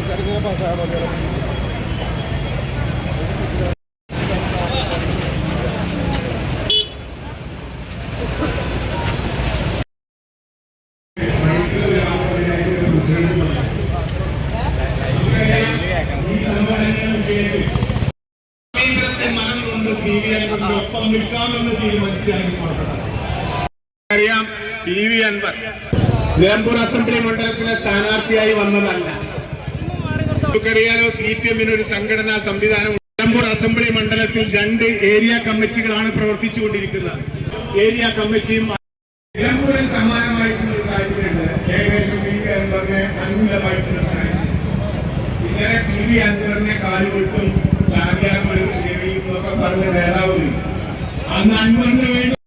ആൾക്കാർക്ക് പാസ്സാകാൻ ഒപ്പം അറിയാം P V Anvar. Nilambur assembly മണ്ഡലത്തിലെ സ്ഥാനാർത്ഥിയായി വന്നതല്ല. നമുക്കറിയാലോ സി പി എമ്മിന് ഒരു സംഘടനാ സംവിധാനം നിലമ്പൂർ അസംബ്ലി മണ്ഡലത്തിൽ രണ്ട് ഏരിയ കമ്മിറ്റികളാണ് പ്രവർത്തിച്ചുകൊണ്ടിരിക്കുന്നത്. ഏരിയ കമ്മിറ്റിയും നിലമ്പൂരിൽ സമാനമായിട്ടുള്ള സാഹചര്യമുണ്ട്. ഏകദേശം വി അൻവറിനെ അനുകൂലമായിട്ടുള്ള സാഹചര്യം. ഇങ്ങനെ പി വി അൻവറിനെ കാലുവിട്ടും ചാര്യാർ എന്നൊക്കെ പറഞ്ഞ നേതാവ് അന്ന് അൻവറിന് വേണ്ടി